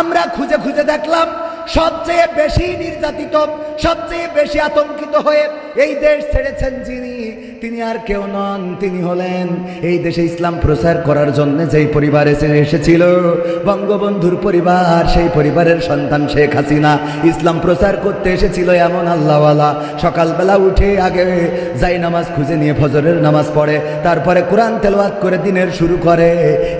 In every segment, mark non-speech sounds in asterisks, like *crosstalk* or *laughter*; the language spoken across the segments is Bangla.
আমরা খুঁজে খুঁজে দেখলাম, সবচেয়ে বেশি নির্যাতিত, সবচেয়ে বেশি আতঙ্কিত হয়ে এই দেশ ছেড়েছেন যিনি। তিনি আর কেউ নন, তিনি হলেন এই দেশে ইসলাম প্রচার করার জন্য যেই পরিবার এসে এসেছিল, বঙ্গবন্ধুর পরিবার, সেই পরিবারের সন্তান শেখ হাসিনা। ইসলাম প্রচার করতে এসেছিল এমন আল্লাহওয়ালা। সকালবেলা উঠে আগে যাই নামাজ খুঁজে নিয়ে ফজরের নামাজ পড়ে, তারপরে কোরআন তেলাওয়াত করে দিনের শুরু করে।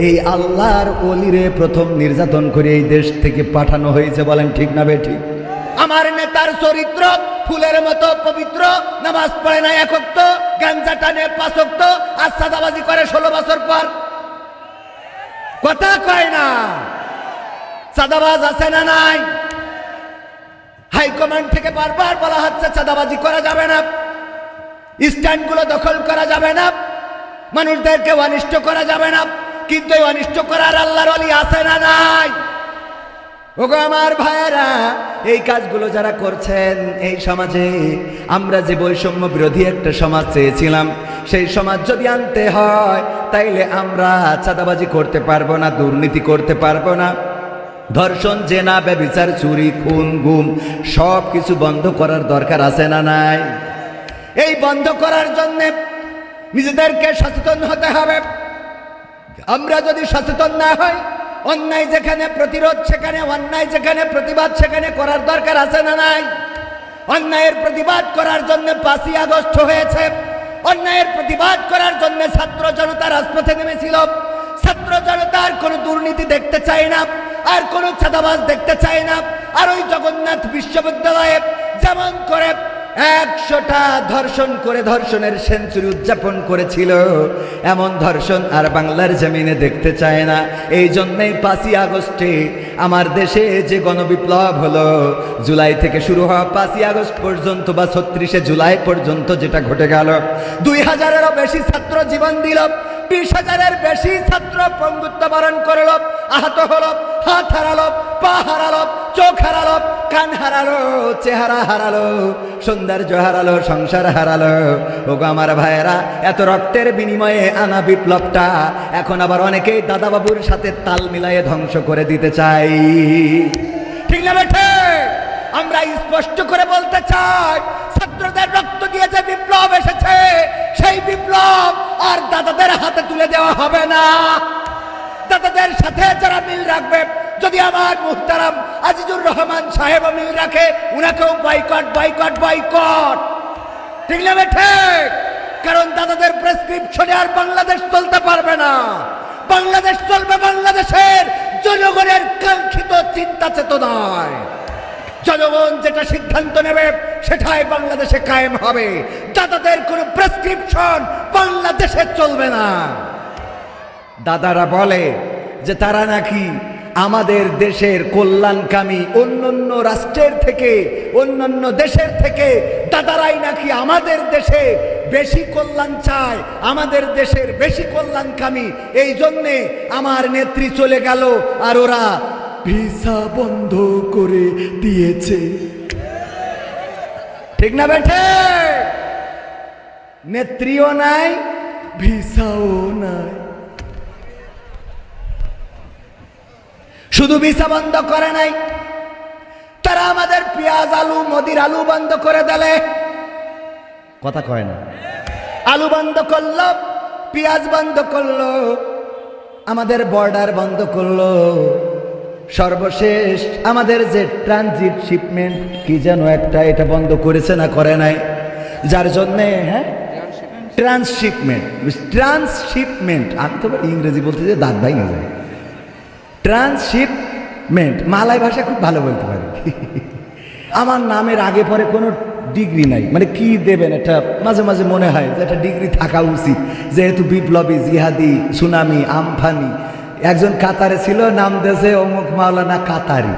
এই আল্লাহর অলিরে প্রথম নির্যাতন করে এই দেশ থেকে পাঠানো হয়েছে, বলেন ঠিক না বে ঠিক? আমার নেতার চরিত্র ফুলের মতো পবিত্র নামাজ পড়ে না একক্ত গাঞ্জা টানে পাঁচক্ত আর সাদাবাজি করে ষোলো বছর পর। কথা কয় না। সাদাবাজ আছে না নাই? হাইকমান্ড থেকে বারবার বলা হচ্ছে চাঁদাবাজি করা যাবে না। স্ট্যান্ডগুলো দখল করা যাবে না। মানুষদেরকে অনিষ্ট করা যাবে না। কিন্তু এই অনিষ্ট করার আল্লাহর অলি আছে না নাই? ওগো আমার ভাইয়েরা এই কাজগুলো যারা করছেন এই সমাজে, আমরা যে বৈষম্য বিরোধী একটা সমাজ চেয়েছিলাম, সেই সমাজ যদি আনতে হয়, তাইলে আমরা চাঁদাবাজি করতে পারব না, দুর্নীতি করতে পারব না। ধর্ষণ, জেনা, ব্যবিচার, চুরি, খুন, গুম সব কিছু বন্ধ করার দরকার আছে না নাই? এই বন্ধ করার জন্যে নিজেদেরকে সচেতন হতে হবে। আমরা যদি সচেতন না হই অন্যায় যেখানে প্রতিরোধ, সেখানে অন্যায় যেখানে প্রতিবাদ, সেখানে করার দরকার আছে না নাই? অন্যায়ের প্রতিবাদ করার জন্য পাঁচই আগস্ট হয়েছে। অন্যায়ের প্রতিবাদ করার জন্য ছাত্র জনতা রাজপথে নেমেছিল। ছাত্র জনতার কোনো দুর্নীতি দেখতে চায় না, আর কোনো চাঁদাবাজ দেখতে চায় না। আর ওই জগন্নাথ বিশ্ববিদ্যালয়ে যেমন করে একশোটা ধর্ষণ করে ধর্ষণের সেঞ্চুরি উদযাপন করেছিল। এমন ধর্ষণ আর বাংলার জমিনে দেখতে চায় না। এই জন্যই পাঁচই আগস্টে আমার দেশে যে গণবিপ্লব হলো, জুলাই থেকে শুরু হওয়া পাঁচই আগস্ট পর্যন্ত বা ছত্রিশে জুলাই পর্যন্ত যেটা ঘটে গেল, দুই হাজারেরও বেশি ছাত্র জীবন দিল। বিশ হাজারের বেশি ছাত্র পঙ্গুত্ব বরণ করল। আহত হলো, হাত হারালো, পা হারালো, চোখ হারালো, কান হারালো, চেহারা হারালো, সৌন্দর্য হারালো, সংসার হারালো। ওগো আমার ভাইয়েরা, এত রক্তের বিনিময়ে আনা বিপ্লবটা এখন আবার অনেকেই দাদাবাবুর সাথে তাল মিলায়ে ধ্বংস করে দিতে চাই। ঠিক না আমরা স্পষ্ট করে বলতে চাই ছাত্রদের রক্ত দিয়ে যে বিপ্লব এসেছে, সেই বিপ্লব আর দাদাদের হাতে তুলে দেওয়া হবে না। দাদাদের সাথে যারা মিল রাখবে, যদি আমার মুহতারাম আজিজুর রহমান সাহেব মিল রাখে, উনাকেও বয়কট বয়কট বয়কট ঠিক না ঠিক কারণ দাদাদের প্রেসক্রিপশনে আর বাংলাদেশ চলতে পারবে না। বাংলাদেশ চলবে বাংলাদেশের জনগণের কাঙ্ক্ষিত চিন্তা চেতনায়। জনগণ যেটা সিদ্ধান্ত নেবে, সেটাই বাংলাদেশে কায়েম হবে। দাদাদের কোনো প্রেসক্রিপশন বাংলাদেশে চলবে না। দাদারা বলে যে তারা নাকি আমাদের দেশের কল্যাণকামী অন্যান্য রাষ্ট্রের থেকে, অন্যান্য দেশের থেকে, দাদারাই নাকি আমাদের দেশে বেশি কল্যাণ চায়, আমাদের দেশের বেশি কল্যাণকামী। এই জন্যে আমার নেত্রী চলে গেল আর ওরা ভিসা বন্ধ করে দিয়েছে। ঠিক না বেঠে নেত্রীও নাই, ভিসাও নাই। শুধু ভিসা বন্ধ করে নাই, তারা আমাদের পেঁয়াজ, আলু, মদির আলু বন্ধ করে দিলে। কথা কয় না। আলু বন্ধ করল, পেঁয়াজ বন্ধ করল, আমাদের বর্ডার বন্ধ করল। সর্বশেষ আমাদের যে ট্রানজিট শিপমেন্ট কি যেন একটা এটা বন্ধ করেছে না করে নাই? যার জন্যে হ্যাঁ? ট্রান্সশিপমেন্ট ট্রান্সশিপমেন্ট আমি তো ইংরেজি বলতে যে দাঁত ভাই যায়। ট্রান্সশিপমেন্ট মালয় ভাষা খুব ভালো বলতে পারি। আমার নামের আগে পরে কোনো ডিগ্রি নাই। মানে কি দেবেন এটা মাঝে মাঝে মনে হয় যে একটা ডিগ্রি থাকা উচিত। যেহেতু বিপ্লবী, জিহাদি, সুনামি, আমফানি একজন কাতারে ছিল, নাম দেশে অমুক মাওলানা কাতারি।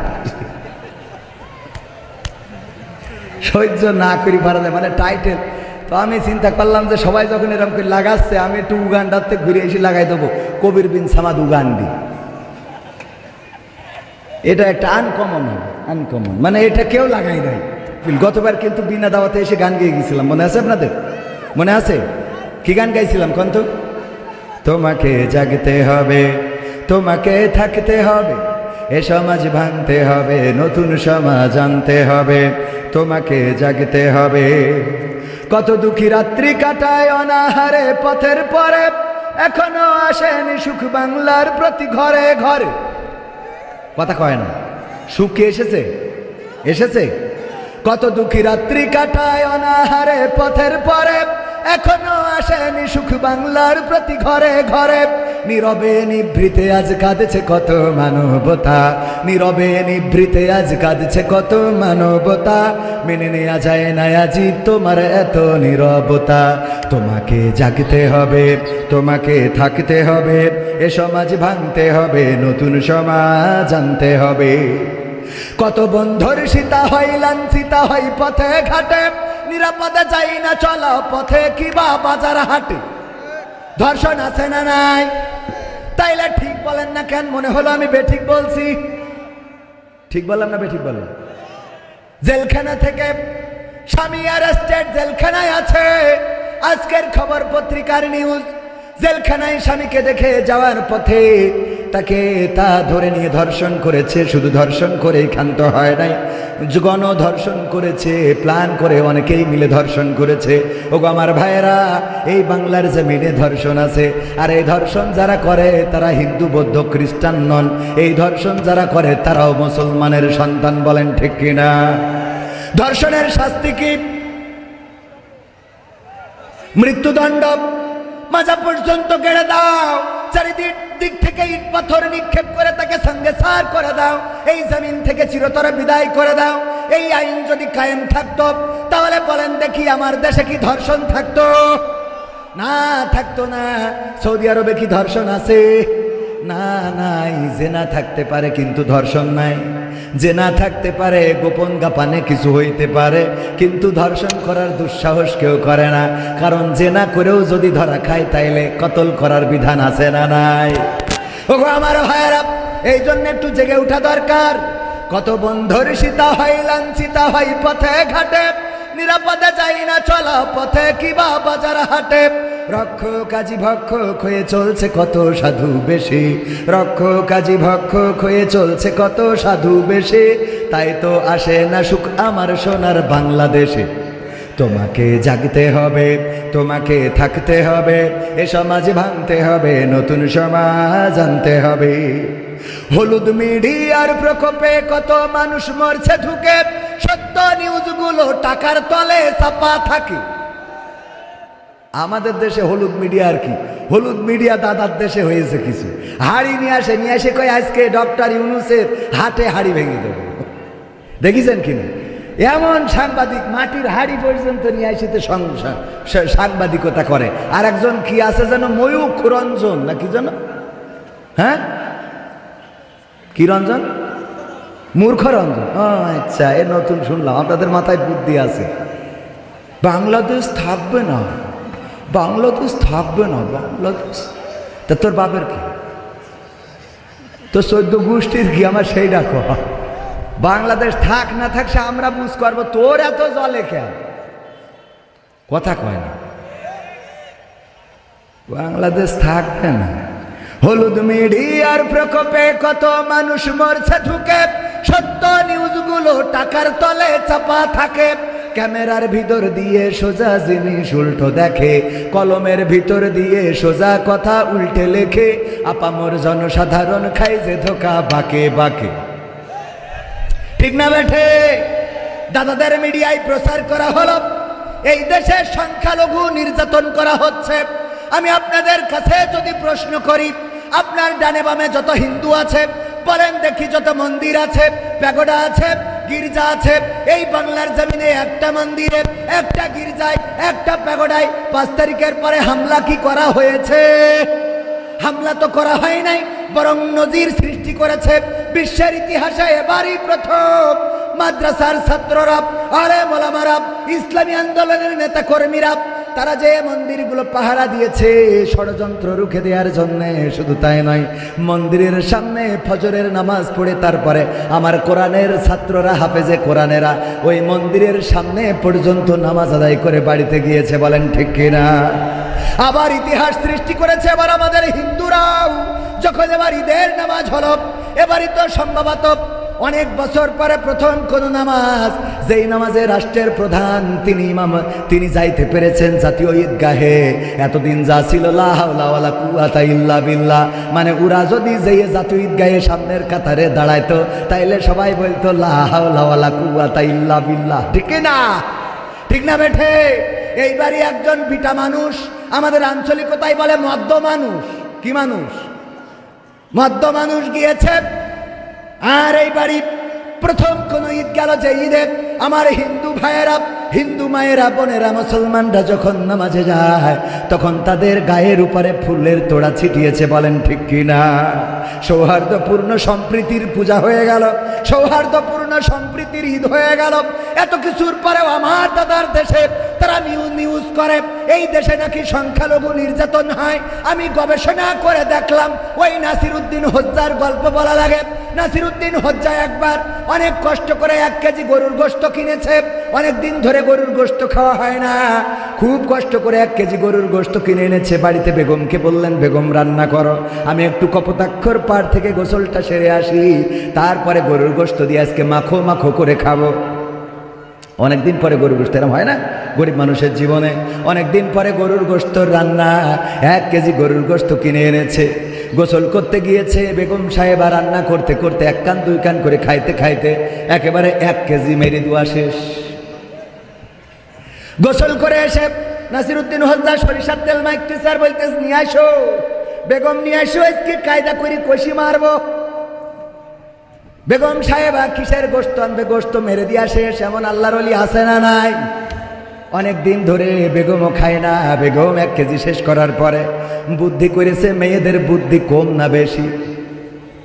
সহ্য না করি পারা যায় মানে টাইটেল তো আমি চিন্তা করলাম যে সবাই যখন এরকম করে লাগাচ্ছে, আমি একটু উগান্ডাতে ঘুরে এসে লাগাই দেবো, কবির বিন সামাদ উগান্ডি। এটা একটা আনকমন আনকমন মানে এটা কেউ লাগাই নাই। গতবার কিন্তু বিনা দাওয়াতে এসে গান গেয়ে গেছিলাম, মনে আছে আপনাদের? মনে আছে? কি গান গাইছিলাম কন্ত তোমাকে জাগতে হবে। তোমাকে থাকতে হবে, এ সমাজ ভাঙতে হবে, নতুন সমাজ আনতে হবে, তোমাকে জাগতে হবে। কত দুঃখী রাত্রি কাটায় অনাহারে পথের পরে, এখনও আসেনি সুখ বাংলার প্রতি ঘরে ঘরে। কথা কয় না, সুখ এসেছে? এসেছে। কত দুঃখী রাত্রি কাটায় অনাহারে পথের পরে, এখনও আসেনি সুখ বাংলার প্রতি ঘরে ঘরে। নীরবে নিভৃতে আজ কাঁদছে কত মানবতা। নীরবে নিভৃতে আজ কাঁদছে কত মানবতা। মেনে নেয়া যায় না আজি তোমার এত নীরবতা। তোমাকে জাগতে হবে, তোমাকে থাকতে হবে, এ সমাজ ভাঙতে হবে, নতুন সমাজ আনতে হবে। কত বন্ধুর সীতা হয় লাঞ্ছিতা হয় পথে ঘাটে, নিরাপদে যাই না চলো পথে কিবা বাজার হাটে। ধর্ষণ আছে না নাই? তাইলে ঠিক বলেন না কেন? মনে হলো আমি বেঠিক বলছি। ঠিক বললাম না বেঠিক বললাম? জেলখানা থেকে স্বামী আর স্টেট জেলখানায় আছে। আজকের খবর পত্রিকার নিউজ জেলখানায় স্বামীকে দেখে যাওয়ার পথে তাকে তা ধরে নিয়ে ধর্ষণ করেছে, শুধু ধর্ষণ করেই ক্ষান্ত হয় নাই। গণ ধর্ষণ করেছে, প্ল্যান করে অনেকেই মিলে ধর্ষণ করেছে। ওগো আমার ভাইয়েরা, এই বাংলার জমিনে ধর্ষণ আছে। আর এই ধর্ষণ যারা করে, তারা হিন্দু, বৌদ্ধ, খ্রিস্টান নন। এই ধর্ষণ যারা করে, তারাও মুসলমানের সন্তান বলেন ঠিক কিনা? ধর্ষণের শাস্তি কি? মৃত্যুদণ্ড মাজা পর্যন্ত গেড়ে দাও। চারিদিক দিক থেকে ইট পাথর নিক্ষেপ করে তাকে সঙ্গে সার করে দাও। এই জমিন থেকে চিরতর বিদায় করে দাও। এই আইন যদি কায়েম থাকতো, তাহলে বলেন দেখি আমার দেশে কি ধর্ষণ থাকতো? না থাকতো না। সৌদি আরবে কি ধর্ষণ আছে? না, নাই, জেনা থাকতে পারে, কিন্তু ধর্ষণ নাই। জেনা থাকতে পারে, গোপন গাপানে কিছু হইতে পারে। কিন্তু ধর্ষণ করার দুঃসাহস কেউ করে না। কারণ যে না করেও যদি ধরা খায়, তাইলে কতল করার বিধান আছে না নাই? ওগো আমার ভাইয়েরা এই জন্য একটু জেগে উঠা দরকার। কত বন্ধুর সীতা হয়, লাঞ্ছিতা হয়, পথে ঘাটে। নিরাপদে যাই না, চলা পথে কিবা বাজার হাটে। রক্ষ কাজী ভক্ষ হয়ে চলছে কত সাধু বেশি। রক্ষ কাজী ভক্ষ হয়ে চলছে কত সাধু বেশি। তাই তো আসে না সুখ আমার সোনার বাংলাদেশে। তোমাকে জাগতে হবে, তোমাকে থাকতে হবে, এ সমাজ ভাঙতে হবে, নতুন সমাজ আনতে হবে। হলুদ মিডিয়ার প্রকোপে কত মানুষ মরছে ঢুকে, সত্য নিউজগুলো টাকার তলে চাপা থাকে। আমাদের দেশে হলুদ মিডিয়া আর কি? হলুদ মিডিয়া দাদার দেশে হয়েছে কিছু। হাড়ি নিয়ে আসে নিয়ে আসে কয়, আজকে ডক্টর ইউনুসের হাটে হাড়ি ভেঙে দেবো। দেখেছেন কিনা এমন সাংবাদিক মাটির হাড়ি পর্যন্ত নিয়ে আসিতে সাংবাদিকতা করে। আর একজন কি আছে যেন ময়ূখ রঞ্জন, না কি যেন? হ্যাঁ? কি রঞ্জন? মূর্খ রঞ্জন। ও আচ্ছা এ নতুন শুনলাম, আপনাদের মাথায় বুদ্ধি আছে। বাংলাদেশ থাকবে না। বাংলাদেশ থাকবে না, বাংলাদেশ। তা তোর বাপের কি? তোর চোদ্দ গোষ্ঠীর কি আমার সেই ডাকো? বাংলাদেশ থাক না থাক সে আমরা বুঝ করব, তোর এত জলে কেন? কথা কয় না। বাংলাদেশ থাকবে না। হলুদ মিডিয়ার প্রকোপে কত মানুষ মরছে ঢুকে, সত্য নিউজগুলো টাকার তলে চাপা থাকে। ক্যামেরার ভিতর দিয়ে সোজা জিনিস উল্টো দেখে, কলমের ভিতর দিয়ে সোজা কথা উল্টে লেখে, আপামর জনসাধারণ খাই যে ধোকা বাকে বাকে। ঠিক না বেঠে? দাদাদের মিডিয়ায় প্রচার করা হলো, এই দেশে সংখ্যালঘু নির্যাতন করা হচ্ছে। আমি আপনাদের কাছে যদি প্রশ্ন করি, আপনার ডানে বামে যত হিন্দু আছে, বলেন দেখি যত মন্দির আছে, প্যাগোডা আছে গির্জা আছে, এই বাংলার জমিনে একটা মন্দিরে, একটা গির্জায়, একটা প্যাগোডায় পাঁচ তারিখের পরে হামলা কি করা হয়েছে? হামলা তো করা হয় নাই, বরং নজির সৃষ্টি করেছে বিশ্বের ইতিহাসে এবারই প্রথম মাদ্রাসার ছাত্ররা আরে মোলামারা ইসলামী আন্দোলনের নেতা কর্মীরা তারা যে মন্দিরগুলো পাহারা দিয়েছে, ষড়যন্ত্র রুখে দেওয়ার জন্য শুধু তাই নয়, মন্দিরের সামনে ফজরের নামাজ পড়ে তারপরে আমার কোরআনের ছাত্ররা, হাফেজে কোরআনেরা ওই মন্দিরের সামনে পর্যন্ত নামাজ আদায় করে বাড়িতে গিয়েছে, বলেন ঠিক কিনা? আবার ইতিহাস সৃষ্টি করেছে আবার আমাদের হিন্দুরাও। যখন এবার ঈদের নামাজ হলো, এবারই তো সম্ভবত অনেক বছর পরে প্রথম কোন নামাজ যেই নামাজে রাষ্ট্রের প্রধান, তিনি ইমাম, তিনি যাইতে পেরেছেন জাতীয় ঈদগাহে। এতদিন যা ছিল ইল্লা বিল্লাহ। মানে ওরা যদি যেয়ে জাতীয় ঈদগাহে সামনের কাতারে দাঁড়াইতো, তাইলে সবাই বলতো, লা হাওলা ওয়ালা ইল্লা বিল্লাহ। ঠিক না? ঠিক না বেঠে? এইবারই একজন বিটা মানুষ, আমাদের আঞ্চলিকতায় বলে মদ্য মানুষ। কি মানুষ? মদ্য মানুষ গিয়েছে, আর এই বাড়ি প্রথম কোন ঈদ গেল যে ঈদে আমার হিন্দু ভাইয়েরা, হিন্দু মায়েরা, বোনেরা, মুসলমানরা যখন নামাজে যায়, তখন তাদের গায়ের উপরে ফুলের তোড়া ছিটিয়েছে, বলেন ঠিক কিনা? সৌহার্দ্যপূর্ণ সম্প্রীতির পূজা হয়ে গেল, সৌহার্দ্যপূর্ণ সম্প্রীতির ঈদ হয়ে গেল। এত কিছুর পরেও আমার দাদার দেশে তারা নিউজ নিউজ করে। এই দেশে নাকি সংখ্যালঘু নির্যাতন হয়। আমি গবেষণা করে দেখলাম, ওই নাসির উদ্দিন হজ্জার গল্প বলা লাগে। নাসির উদ্দিন হজ্জা একবার অনেক কষ্ট করে এক কেজি গরুর গোস্ত কিনেছে। অনেক দিন ধরে গরুর গোস্ত খাওয়া হয় না। খুব কষ্ট করে এক কেজি গরুর গোস্ত কিনে এনেছে। বাড়িতে বেগমকে বললেন, বেগম, রান্না করো। আমি একটু কপোতাক্ষর পাড় থেকে গোসলটা সেরে আসি। তারপরে গরুর গোস্ত দিয়ে আজকে মাখো মাখো করে খাব। অনেকদিন পরে গরুর গোস্ত এরম হয় না? গরিব মানুষের জীবনে অনেকদিন পরে গরুর গোস্ত রান্না, এক কেজি গরুর গোস্ত কিনে এনেছে। গোসল করতে গিয়েছে, বেগম সাহেবা রান্না করতে করতে এক কান, দুই কান করে খাইতে খাইতে একেবারে এক কেজি মেরে দেওয়া শেষ। গোসল করে এসে নাসিরুদ্দিন হজদা সরিষার তেল মাইকতে স্যার বলতেছ, নিয়ে আসো। বেগম, নিয়ে আসো, আজকে কায়দা করি কষি মারবো। বেগম সাহেবা কিসের গোস্ত আনবে? গোস্ত মেরে দিয়া শেষ। এমন আল্লাহর অলি আছে না নাই? অনেক দিন ধরে বেগমও খায় না। বেগম এক কেজি শেষ করার পরে বুদ্ধি করেছে, মেয়েদের বুদ্ধি কম না বেশি।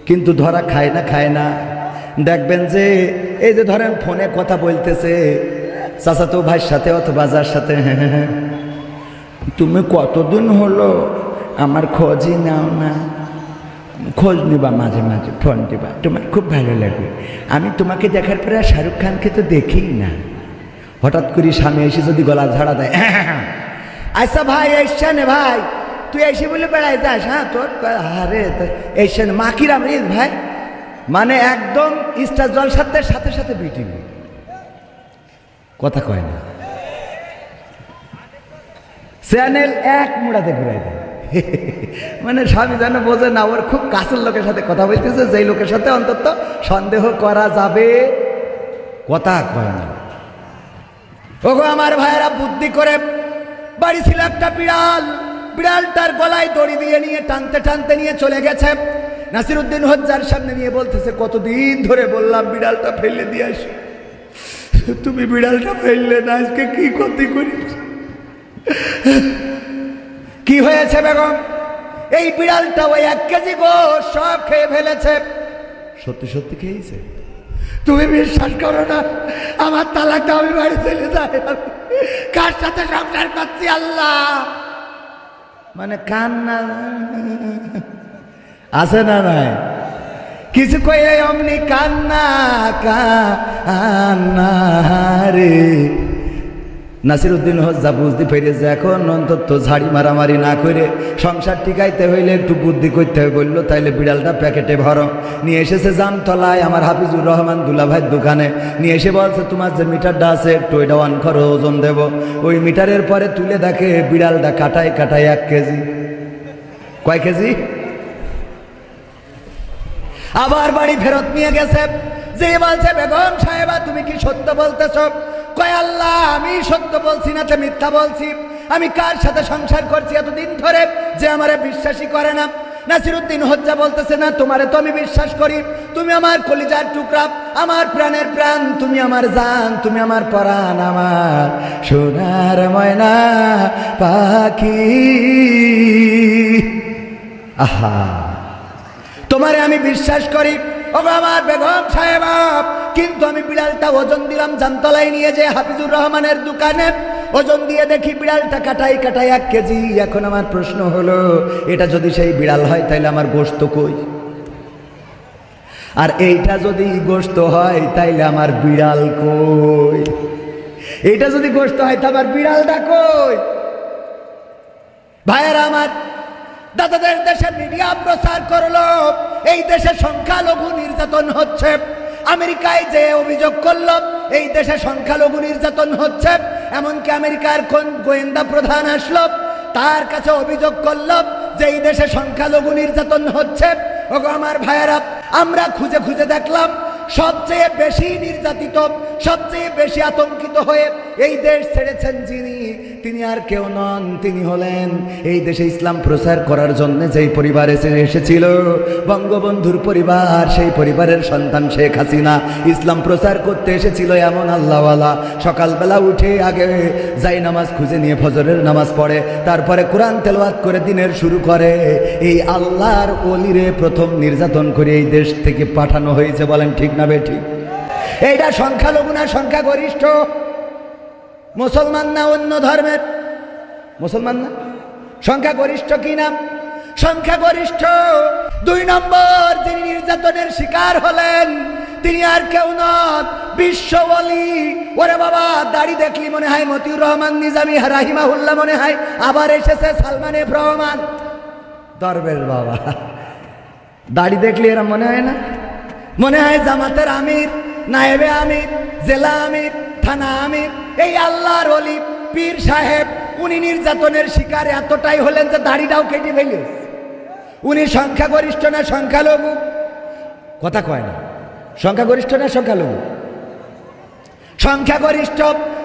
কিন্তু ধরা খায় না খায় না। দেখবেন যে, এই যে ধরেন ফোনে কথা বলতেছে, চাচাতো ভাইয়ের সাথে অথবা যার সাথে? তুমি কতদিন হলো? আমার খোঁজই নাও না। খোঁজ নিবা মাঝে মাঝে, ফোন দিবা। তোমার খুব ভালো লাগবে আমি তোমাকে দেখার পরে আর শাহরুখ খানকে তো দেখি না। হঠাৎ করে স্বামী এসে যদি গলা ঝাড়া দেয় আচ্ছা ভাই এসছে নে ভাই, তুই এসে বলে বেড়াই যাস হ্যাঁ তোর আরে এসছে মাকিরাম রিস ভাই? মানে একদম স্টার জল সাথে সাথে সাথে বিটিবি কথা কয় না। চ্যানেল এক মুড়াতে ঘুরাই দেয়। মানে স্বামী যেন বোঝে না ওর খুব কাছের লোকের সাথে কথা বলতেছে যেই লোকের সাথে অন্তত সন্দেহ করা যাবে। কথা কয় না। ওগো আমার ভাইয়েরা বুদ্ধি করে বাড়ি ছিল একটা বিড়াল। বিড়ালটার গলায় দড়ি দিয়ে নিয়ে টানতে টানতে নিয়ে চলে গেছে। নাসিরুদ্দিন হজ্জার সামনে নিয়ে বলতেছে কতদিন ধরে বললাম বিড়ালটা ফেলে দিয়ে আসি। তুমি বিড়ালটা ফেললে না আজকে কি ক্ষতি করিস? কি হয়েছে বেগম? এই বিড়ালটা ওই এক কেজি গো সব খেয়ে ফেলেছে। সত্যি সত্যি খেয়েছে? তুমি বিশ্বাস করো না, আমার তালাকটা আমি বাড়ি চলে যাই। কার সাথে সংসার করছি আল্লাহ? মানে কান্না আছে না নাই? কিছু কয়ে অমনি কান্না কান্না রে। নাসিরুদ্দিন হজ্জা বুঝতে পেরেছে, এখন অন্তত ঝাড়ি মারামারি না করে সংসার টিকাইতে হইলে একটু বুদ্ধি করতে হবে। বলল, তাইলে বিড়ালটা প্যাকেটে ভরো। নিয়ে এসেছে জামতলায় আমার হাফিজুর রহমান দুলাভাইয়ের দোকানে। নিয়ে এসে বলছে, তোমার যে মিটারটা আছে, একটু ওইটা অন করো, ওজন দেব। ওই মিটারের পরে তুলে দেখে বিড়ালটা কাটায় কাটায় এক কেজি। কয় কেজি? আবার বাড়ি ফেরত নিয়ে গেছে। যে বলছে, বেগম সাহেবা, তুমি কি সত্য বলতেছ? কয় আল্লাহ, আমি সত্য বলছি না তো মিথ্যা বলছি? আমি কার সাথে সংসার করছি এতদিন ধরে যে আমারে বিশ্বাসই করে না? নাসিরুদ্দিন হজ্জা বলতেছে, না, তোমারে তো আমি বিশ্বাস করি। তুমি আমার কলিজার টুকরা, আমার প্রাণের প্রাণ, তুমি আমার জান, তুমি আমার পরাণ, আমার সোনার ময়না পাখি। আহা, তোমারে আমি বিশ্বাস করি। ওগো আমার বেগম সাহেব কিন্তু আমি বিড়ালটা ওজন দিলাম, জামতলায় নিয়ে যে হাফিজুর রহমানের দোকানে। ওজন দিয়ে দেখি বিড়ালটা কাটাই কাটাই এক কেজি। এখন আমার প্রশ্ন হলো, এটা যদি সেই বিড়াল হয় তাহলে আমার গোস্ত কই? আর এইটা যদি গোস্ত হয়, তাইলে আমার বিড়াল কই? এইটা যদি গোস্ত হয়, তো আমার বিড়ালটা কই? ভাইয়েরা আমার, দাদাদের দেশে মিডিয়া প্রচার করল। এই দেশে সংখ্যালঘু নির্যাতন হচ্ছে। আমেরিকায় যে অভিযোগ করল, এই দেশে সংখ্যালঘু নির্যাতন হচ্ছে, এমনকি আমেরিকার কোন গোয়েন্দা প্রধান আসলো, তার কাছে অভিযোগ করল যে এই দেশে সংখ্যালঘু নির্যাতন হচ্ছে। ওগো আমার ভাইয়েরা, আমরা খুঁজে খুঁজে দেখলাম, সবচেয়ে বেশি নির্যাতিত, সবচেয়ে বেশি আতঙ্কিত হয়ে এই দেশ ছেড়েছেন যিনি। তিনি আর কেউ নন, তিনি হলেন এই দেশে ইসলাম প্রচার করার জন্য যেই পরিবার এসে এসেছিল, বঙ্গবন্ধুর পরিবার, সেই পরিবারের সন্তান শেখ হাসিনা। ইসলাম প্রচার করতে এসেছিল এমন আল্লাহওয়ালা। সকালবেলা উঠে আগে যাই নামাজ খুঁজে নিয়ে ফজরের নামাজ পড়ে, তারপরে কোরআন তেলাওয়াত করে দিনের শুরু করে। এই আল্লাহর অলিরে প্রথম নির্যাতন করে এই দেশ থেকে পাঠানো হয়েছে বলেন ঠিক না বে ঠিক? এইটা সংখ্যালঘু না সংখ্যাগরিষ্ঠ? মুসলমান না অন্য ধর্মের? মুসলমান না? সংখ্যাগরিষ্ঠ কি নাম? সংখ্যাগরিষ্ঠ। দুই নম্বর, যিনি নির্যাতনের শিকার হলেন, তিনি আর কেউ নন। বিশ্ব বলি ওরে বাবা, দাড়ি দেখলি মনে হয় মতিউর রহমান নিজামি রাহিমাহুল্লাহ মনে হয়? আবার এসেছে সালমান রহমান দরবের বাবা। দাড়ি দেখলি এরা মনে হয় না? মনে হয় জামাতের আমির, নায়েবে আমির। জেলা আমির থানা আমির এই আল্লাহর অলি, পীর সাহেব, উনি নির্যাতনের শিকার এতটাই হলেন যে দাড়িটাও কেটে ফেলে উনি সংখ্যাগরিষ্ঠ না সংখ্যালঘু? কথা কয় না। সংখ্যাগরিষ্ঠ না সংখ্যালঘু? সংখ্যাগরিষ্ঠ,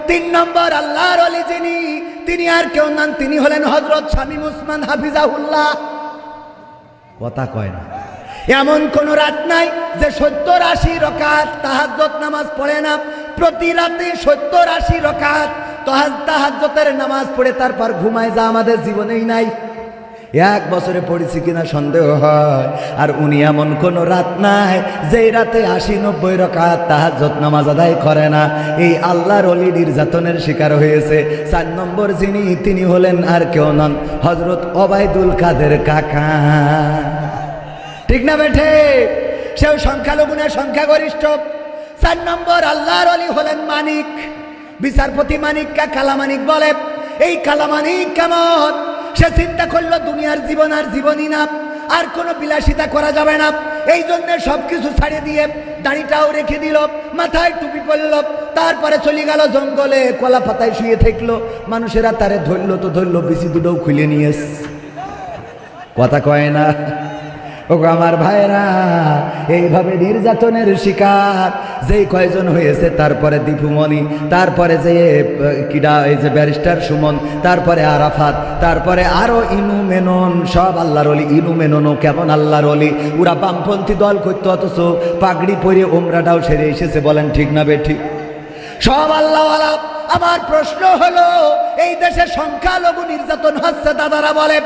তিন নম্বর আল্লাহর অলি যিনি, তিনি আর কেউ নন, তিনি হলেন হজরত শামীম উসমান হাফিজাহুল্লাহ। কথা কয় না। এমন কোন রাত নাই যে সত্তর আশি রকাত তাহাজ্জত নামাজ পড়ে না। প্রতি রাতে সত্তর আশি রকাত তাহাজ তাহাজ্জতের নামাজ পড়ে তারপর ঘুমায় যা আমাদের জীবনেই নাই। এক বছরে পড়েছি কিনা সন্দেহ হয়। আর উনি এমন কোন রাত নাই যেই রাতে আশি নব্বই রকাত তাহাজ্জত নামাজ আদায় করে না। এই আল্লাহর অলি নির্যাতনের শিকার হয়েছে। চার নম্বর যিনি, তিনি হলেন আর কেউ নন হজরত অবায়দুল কাদের কাকা। ঠিক না বেঠে? সেও সংখ্যালঘু না সংখ্যাগরিষ্ঠ। চার নম্বর আল্লাহর অলি হলেন মানিক। বিচারপতি মানিক মানিককে কালামানিক বলে। এই কালামানিক কেমন? সে চিন্তা করল দুনিয়ার জীবন আর জীবনই না। আর কোনো বিলাসিতা করা যাবে না। এই জন্য সব কিছু ছাড়িয়ে দিয়ে দাড়িটাও রেখে দিল, মাথায় টুপি পরল, তারপরে চলে গেল জঙ্গলে, কলা পাতায় শুয়ে থাকল। মানুষেরা তারে ধরলো তো ধরলো বেশি দুটোও খুলে নিয়ে এস। কথা কয় না? ও আমার ভাইরা এইভাবে নির্যাতনের শিকার, যেই কয়জন হয়েছে, তারপরে দীপুমণি, তারপরে যে কিডা এই যে ব্যারিস্টার সুমন, তারপরে আরাফাত, তারপরে আরও ইনু মেনন, সব আল্লাহর অলি ইনু মেননও কেমন আল্লাহর অলি ওরা বামপন্থী দল করতো অথচ পাগড়ি পরে ওমরাটাও সেরে এসেছে, বলেন ঠিক না বে ঠিক? সব আল্লাহওয়ালা আমার প্রশ্ন হলো, এই দেশে সংখ্যালঘু নির্যাতন হচ্ছে দাদারা বলে।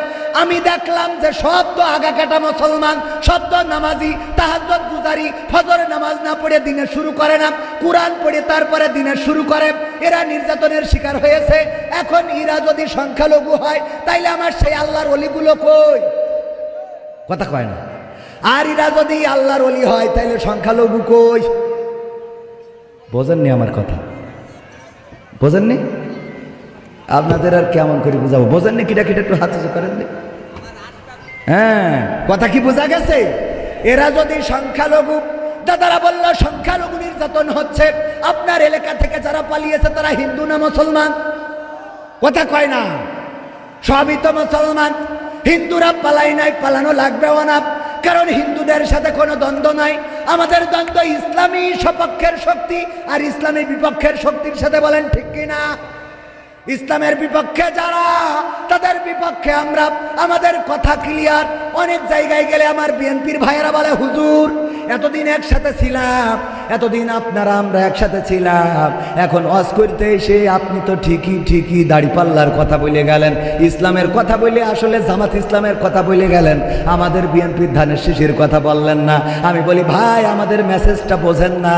আমি দেখলাম যে সব তো আগা মুসলমান, সব তো নামাজি তাহাজ্জত গুজারি, ফজর নামাজ না পড়ে দিনে শুরু করে না, কোরআন পড়ে তারপরে দিনে শুরু করে। এরা নির্যাতনের শিকার হয়েছে। এখন এরা যদি সংখ্যালঘু হয়, তাইলে আমার সেই আল্লাহর অলিগুলো কই? কথা কয় না। আর এরা যদি আল্লাহর অলি হয়, তাইলে সংখ্যালঘু কই? বোঝেননি আমার কথা। বোঝেননি? আপনাদের আর কেমন করে বুঝাবো? বোঝেননি কিটা কিটা একটু হাত উঁচু করেন হ্যাঁ কথা কি বোঝা গেছে? এরা যদি সংখ্যালঘু, দাদারা বলল, সংখ্যালঘু নির্যাতন হচ্ছে। আপনার এলাকা থেকে যারা পালিয়েছে, তারা হিন্দু না মুসলমান? কথা কয় না। সবই তো মুসলমান। হিন্দুরা পালাই নাই, পালানো লাগবেও না। কারণ হিন্দুদের সাথে কোনো দ্বন্দ্ব নাই। আমাদের দ্বন্দ্ব ইসলামী সপক্ষের শক্তি আর ইসলামী বিপক্ষের শক্তির সাথে বলেন ঠিক কিনা ইসলামের বিপক্ষে যারা, তাদের বিপক্ষে আমরা, আমাদের কথা ক্লিয়ার অনেক জায়গায় গেলে আমার বিএনপির ভাইয়েরা বলে, হুজুর এতদিন একসাথে ছিলাম, এতদিন আপনারা আমরা একসাথে ছিলাম। এখন অস করতে এসে আপনি তো ঠিকই ঠিকই দাড়িপাল্লার কথা বলে গেলেন। ইসলামের কথা বলে আসলে জামাত ইসলামের কথা বলে গেলেন। আমাদের বিএনপির ধানের শিশির কথা বললেন না। আমি বলি, ভাই, আমাদের মেসেজটা বোঝেন না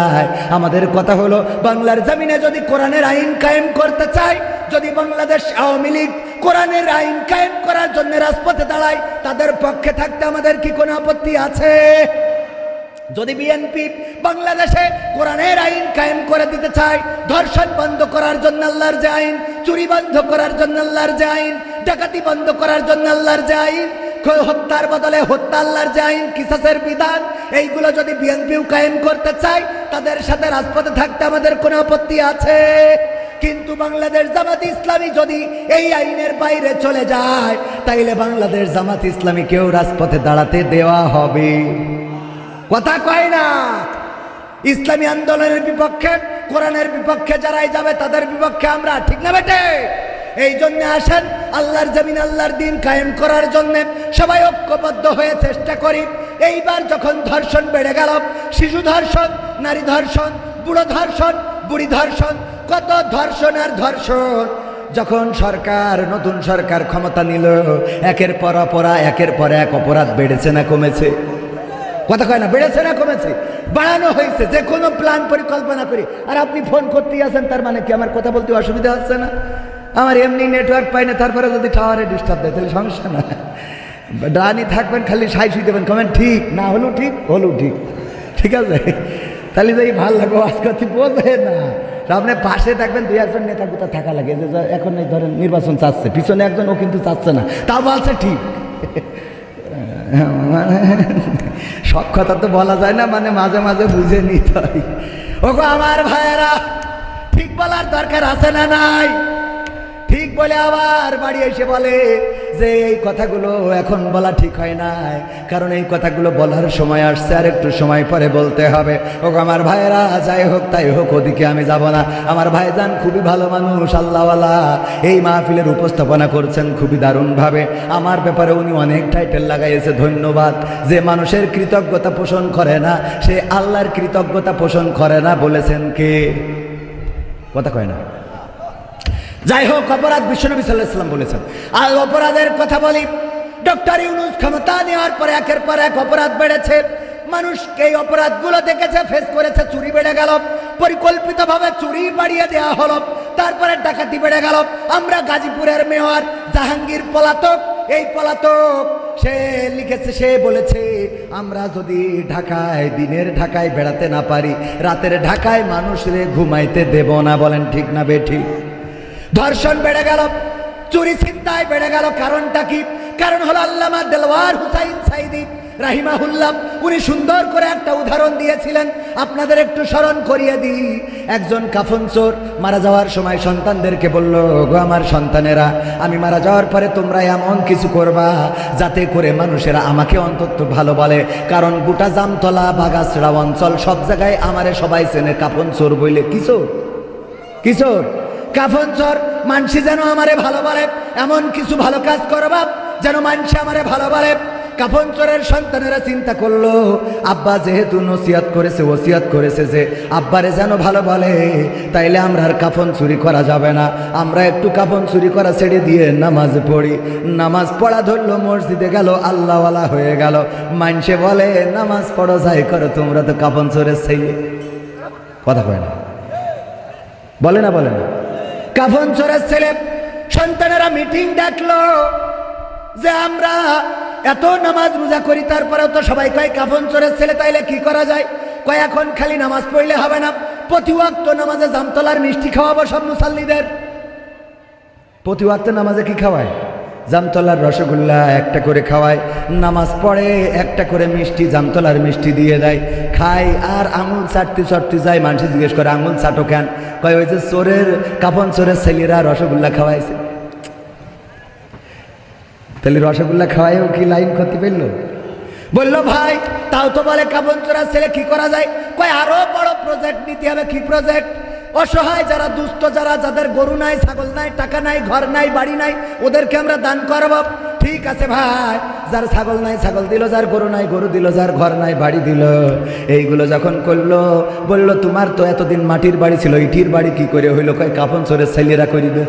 আমাদের কথা হলো, বাংলার জামিনে যদি কোরআনের আইন কায়েম করতে চায় যদি বাংলাদেশ আওয়ামী লীগ কোরআনের আইন কায়েম করার জন্য রাজপথে দাঁড়ায়, তাদের পক্ষে থাকতে আমাদের কি কোনো আপত্তি আছে? যদি বিএনপি বাংলাদেশে কোরআনের আইন কায়েম করে দিতে চায়, ধর্ষণ বন্ধ করার জন্য আল্লাহর যে আইন, চুরি বন্ধ করার জন্য আল্লাহর যে আইন, ডাকাতি বন্ধ করার জন্য আল্লাহর যে আইন হত্যার বদলে হত্যা আল্লাহর যে আইন, কিসাসের বিধান, এইগুলো যদি বিএনপিও কায়েম করতে চায়, তাদের সাথে রাজপথে থাকতে আমাদের কোনো আপত্তি আছে। কিন্তু বাংলাদেশ জামাত ইসলামী যদি এই আইনের বাইরে চলে যায়, তাইলে বাংলাদেশ জামাত ইসলামীকেও রাজপথে দাঁড়াতে দেওয়া হবে। কথা কয় না। ইসলামী আন্দোলনের বিপক্ষে, কোরআনের বিপক্ষে যারাই যাবে, তাদের বিপক্ষে আমরা, ঠিক না বেটে? এই জন্য আসেন, আল্লাহর জমিন, আল্লাহর দিন কায়েম করার জন্য সবাই ঐক্যবদ্ধ হয়ে চেষ্টা করি। এইবার যখন ধর্ষণ বেড়ে গেল, শিশু ধর্ষণ, নারী ধর্ষণ, বুড়ো ধর্ষণ, বুড়ি ধর্ষণ, কত ধর্ষণ আর ধর্ষণ। যখন সরকার, নতুন সরকার ক্ষমতা নিল, একের পর অপরা একের পর এক অপরাধ বেড়েছে না কমেছে? কথা কয় না, বেড়েছে না কমেছে? বাড়ানো হয়েছে, যে কোনো প্ল্যান পরিকল্পনা করি। আর আপনি ফোন করতেই আছেন, তার মানে কি আমার কথা বলতে অসুবিধা হচ্ছে না? আমার এমনি নেটওয়ার্ক পাই না, তারপরে যদি টাওয়ারে ডিস্টার্ব দেয়, তাহলে সমস্যা না। ডানি থাকবেন, খালি সাই শুই দেবেন কমেন ঠিক, না হলেও ঠিক হলেও ঠিক। ঠিক আছে? তাহলে যদি ভালো লাগবে আজ কথা না। আপনি পাশে থাকবেন, দুই একজন নেতা কোথা থাকা লাগে, যে এখন এই ধরেন নির্বাচন চাচ্ছে, পিছনে একজন ও কিন্তু চাচ্ছে না। তাও বলছে ঠিক। *laughs* সব কথা তো বলা যায় না মানে মাঝে মাঝে বুঝে নিতে হয়। ওগো আমার ভাইয়েরা, ঠিক বলার দরকার আছে না নাই? ঠিক বলে আবার বাড়ি এসে বলে যে এই কথাগুলো এখন বলা ঠিক হয় নাই। কারণ এই কথাগুলো বলার সময় আসছে, আর একটু সময় পরে বলতে হবে। ও আমার ভাইয়েরা, যাই হোক, তাই হোক, ওদিকে আমি যাব না। আমার ভাই ভাইজান খুবই ভালো মানুষ, আল্লাহওয়ালা। এই মাহফিলের উপস্থাপনা করছেন খুবই দারুণভাবে। আমার ব্যাপারে উনি অনেক টাইটেল লাগাইছে ধন্যবাদ। যে মানুষের কৃতজ্ঞতা পোষণ করে না, সে আল্লাহর কৃতজ্ঞতা পোষণ করে না, বলেছেন কে? কথা কয় না। যাই হোক, অপরাধ বিশ্বনবী সাল্লাহ সাল্লাম বলেছেন। আর অপরাধের কথা বলি, ডক্টর ইউনুস ক্ষমতা নেওয়ার পরে একের পর এক অপরাধ বেড়েছে। মানুষ এই অপরাধগুলো দেখেছে ফেস করেছে, চুরি বেড়ে গেল। পরিকল্পিতভাবে চুরি বাড়িয়ে দেওয়া হলো। তারপরে ডাকাতি বেড়ে গেল। আমরা গাজীপুরের মেয়র জাহাঙ্গীর পলাতক, এই পলাতক, সে লিখেছে, সে বলেছে, আমরা যদি ঢাকায়, দিনের ঢাকায় বেড়াতে না পারি, রাতের ঢাকায় মানুষরে ঘুমাইতে দেব না। বলেন, ঠিক না বেঠিক ধর্ষণ বেড়ে গেল, চুরি চিন্তায় বেড়ে গেল, কারণটা কি? কারণ হলো আল্লামা দেলওয়ার হুসাইন সাইদি রাহিমাহুল্লাহ, উনি সুন্দর করে একটা উদাহরণ দিয়েছিলেন। আপনাদের একটু স্মরণ করিয়ে দিই। একজন কাফন চোর মারা যাওয়ার সময় সন্তানদেরকে বলল, গো আমার সন্তানেরা, আমি মারা যাওয়ার পরে তোমরা এমন কিছু করবা যাতে করে মানুষেরা আমাকে অন্তত ভালো বলে। কারণ গোটা জামতলা, বাগাছড়া অঞ্চল সব জায়গায় আমারে সবাই চেনে কাফন চোর বইলে কিশোর কিশোর কাফন চোর মানসি যেন আমারে ভালো বলে, এমন কিছু ভালো কাজ করবা যেন মানসি আমারে ভালো বলে। কাফন চোরের সন্তানেরা চিন্তা করল, আব্বা যেহেতু নসিয়াত করেছে ওসিয়াত করেছে যে, আব্বারে যেন ভালো বলে, তাইলে আমরা আর কাফন চুরি করা যাবে না। আমরা একটু কাফন চুরি করা ছেড়ে দিয়ে নামাজ পড়ি। নামাজ পড়া ধরলো, মসজিদে গেল, আল্লাহওয়ালা হয়ে গেল। মানসে বলে, নামাজ পড়ো, যাই করো, তোমরা তো কাফন চোরের ছেলে। কথা কয় না। বলে না বলে না। কাফন চোরের ছেলে, সন্তানেরা মিটিং ডাকলো যে আমরা এত নামাজ রোজা করি, তারপরেও তো সবাই কয় কাফন চোরের ছেলে, তাইলে কি করা যায়? কয়, এখন খালি নামাজ পড়লে হবে না। প্রতি ওয়াক্ত নামাজে জামতলার মিষ্টি খাওয়াবো সব মুসাল্লিদের। প্রতি ওয়াক্ত নামাজে কি খাওয়ায়? জামতলার রসগোল্লা একটা করে খাওয়ায়। নামাজ পড়ে, একটা করে মিষ্টি, জামতলার মিষ্টি দিয়ে দেয়। খায় আর আঙুল চাটতে চাটতে যায়, মানুষ জিজ্ঞেস করে, আঙুল চাটো কেন? কয় যে চোরের কাপন চোরের ছেলেরা রসগোল্লা খাওয়াইছে। তাহলে রসগোল্লা খাওয়াইও কি লাইন ক্ষতি পেল? বলল, ভাই, তাও তো বলে কাপন চোরার ছেলে কি করা যায়? কয়, আরও বড় প্রজেক্ট নিতে হবে কি প্রজেক্ট অসহায় যারা দুস্থ, যারা যাদের গরু নাই, ছাগল নাই, টাকা নাই, ঘর নাই, বাড়ি নাই, ওদেরকে আমরা দান করব। ঠিক আছে ভাই। যার ছাগল নাই, ছাগল দিল, যার গরু নাই, গরু দিল, যার ঘর নাই, বাড়ি দিল। এইগুলো যখন করল, বলল, তোমার তো এতদিন মাটির বাড়ি ছিল, ইটির বাড়ি কি করে হইল? কয় কাপন চোরের ছেলেরা করিবে।